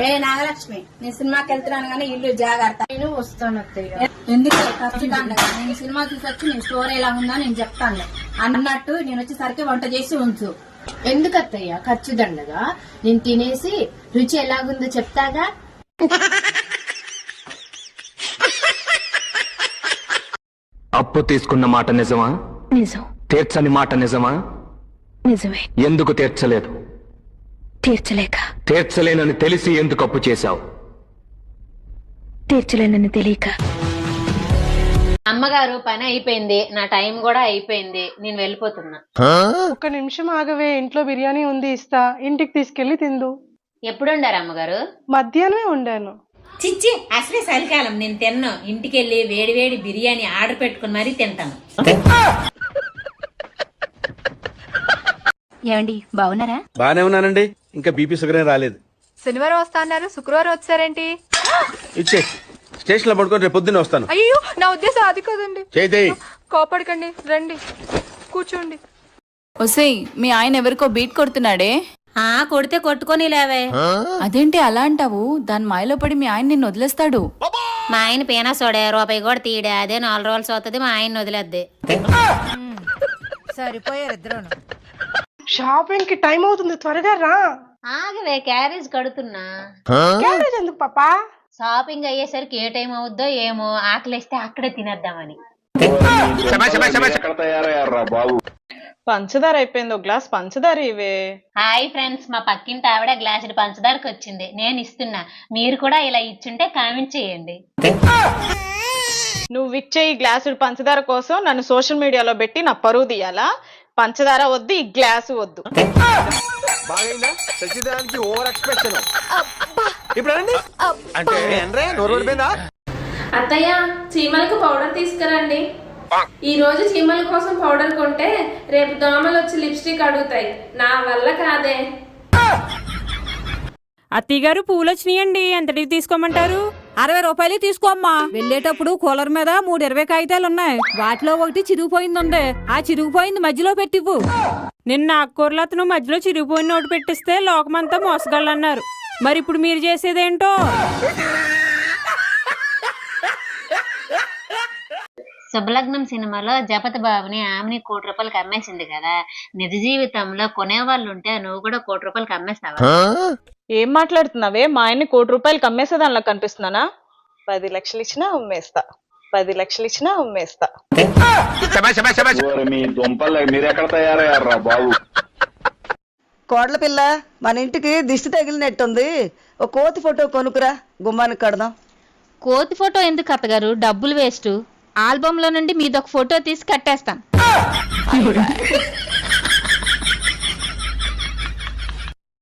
ఏ నాగలక్ష్మి నేను సినిమాకి వెళ్తున్నాను కానీ ఇల్లు జాగ్రత్త. నేను వస్తాను అత్తయ్య. ఎందుకు? ఖచ్చితంగా. నేను సినిమా చూసి వచ్చి నేను స్టోరీ ఎలా ఉందో నేను చెప్తాను. అన్నట్టు నేను వచ్చేసరికి వంట చేసి ఉంచు. ఎందుకు అత్తయ్య? ఖర్చు దండగా? నేను తినేసి రుచి ఎలాగుందో చెప్తాగా? అప్పు తీసుకున్న మాట నిజమా? నిజం. తీర్చని మాట నిజమా? నిజమే. ఎందుకు తీర్చలేదు? తీర్చలేక. తీర్చలేనని తెలిసి ఎందుకు అప్పు చేశావు? తీర్చలేనని తెలియక. అమ్మగారు పని అయిపోయింది. నా టైం కూడా అయిపోయింది. నేను వెళ్ళిపోతున్నా. ఒక్క నిమిషం ఆగవే. ఇంట్లో బిర్యానీ ఉంది ఇస్తా. ఇంటికి తీసుకెళ్ళి తిందు. ఎప్పుడు ఉండారు అమ్మగారు? మధ్యాహ్నమే వండాను. చిచ్చి అసలే చలికాలం నేను తిన్ను. ఇంటికెళ్ళి వేడి వేడి బిర్యానీ ఆర్డర్ పెట్టుకుని మరీ తింటాను. ఏమండి బాగున్నారా? బానే ఉన్నానండి. ఇంకా బీపీ షుగర్ ఏం రాలేదు. శనివారం వస్తా అన్నారు. శుక్రవారం వచ్చారేంటి? ఇచ్చే స్టేషన్లో పడుకొని రేపు పొద్దున్నే వస్తాను. అయ్యో నా ఉద్దేశం అది కదండి. కోపడకండి రండి. కూర్చోండి. ఒసేయ్ మీ ఆయన ఎవరికో బీట్ కొడుతున్నాడే? ఆ కొడితే కొట్టుకొని లేవే. అదేంటి అలా అంటావు? దాని మాయలో పడి మీ ఆయన నిన్ను వదిలేస్తాడు. మా ఆయన పీనా సోడే రూపాయి కూడా తీయడే. అదే నాలుగు రోజులు అవుతుంది మా ఆయన వదిలేద్ది. షాపింగ్కి టైం అవుతుంది త్వరగా రా. ఆగవే క్యారేజ్ కడుతున్నా. క్యారేజ్ ఎందుకు పాపా? షాపింగ్ అయ్యేసరికి ఏ టైం అవుద్దో ఏమో ఆకలిస్తే అక్కడే తినేద్దామని. పంచదార అయిపోయింది ఒక గ్లాస్ పంచదార ఇవే హాయ్ ఫ్రెండ్స్ మా పక్కింటి ఆవిడ గ్లాసుడు పంచదారకు వచ్చింది. నేను ఇస్తున్నా. మీరు కూడా ఇలా ఇచ్చుంటే కామెంట్ చేయండి. నువ్వు ఇచ్చే ఈ గ్లాసుడు పంచదార కోసం నన్ను సోషల్ మీడియాలో పెట్టి నా పరువు తీయాలా? పంచదార వద్దు ఈ గ్లాసు వద్దు. బాగైందా? సచ్చిదానికి ఓవర్ ఎక్స్ప్రెషన్. ఇప్పుడు అనండి. అంటే ఏంట్రే నోరు పడిపోయిందా అత్తయ్య చీమలకు పౌడర్ తీసుకురండి. ఈ రోజు చీమల కోసం పౌడర్ కొంటే రేపు దోమలు వచ్చి లిప్స్టిక్ అడుగుతాయి. నా వల్ల కాదే. అత్తయ్య గారు పూలు వచ్చినాయండి ఎంతటి తీసుకోమంటారు? అరవై రూపాయలు తీసుకోమ్మా. వెళ్ళేటప్పుడు కూలర్ మీద మూడు ఇరవై కాగితాలు ఉన్నాయి. వాటిలో ఒకటి చిరిగిపోయింది ఉంది ఆ చిరిగిపోయింది మధ్యలో పెట్టివ్వు. నిన్న ఆకుకూరలు అతను మధ్యలో చిరిగిపోయిన నోటు పెట్టిస్తే లోకమంతా మోసగలన్నారు మరి ఇప్పుడు మీరు చేసేదేంటో? శుభలగ్నం సినిమాలో జపతి బాబుని ఆమెని కోటి రూపాయలకి అమ్మేసింది కదా. నిజ జీవితంలో కొనేవాళ్ళు ఉంటే నువ్వు కూడా కోటి రూపాయలకి అమ్మేస్తావా? ఏం మాట్లాడుతున్నావే? మా ఆయన్ని కోటి రూపాయలు కమ్మేసే దానిలో కనిపిస్తున్నానా? పది లక్షలు ఇచ్చినా అమ్మేస్తా. పది లక్షలు ఇచ్చినా అమ్మేస్తా. మీ దుంపలు మీరెక్కడ తయారయ్యారా బాబు? కోడల పిల్ల మన ఇంటికి దిష్టి తగిలినట్టుంది. ఒక కోతి ఫోటో కొనుక్కురా గుమ్మానికి కడదాం. కోతి ఫోటో ఎందుకు అత్తగారు? డబ్బులు వేస్ట్. ఆల్బమ్లో నుండి మీదొక ఫోటో తీసి కట్టేస్తాను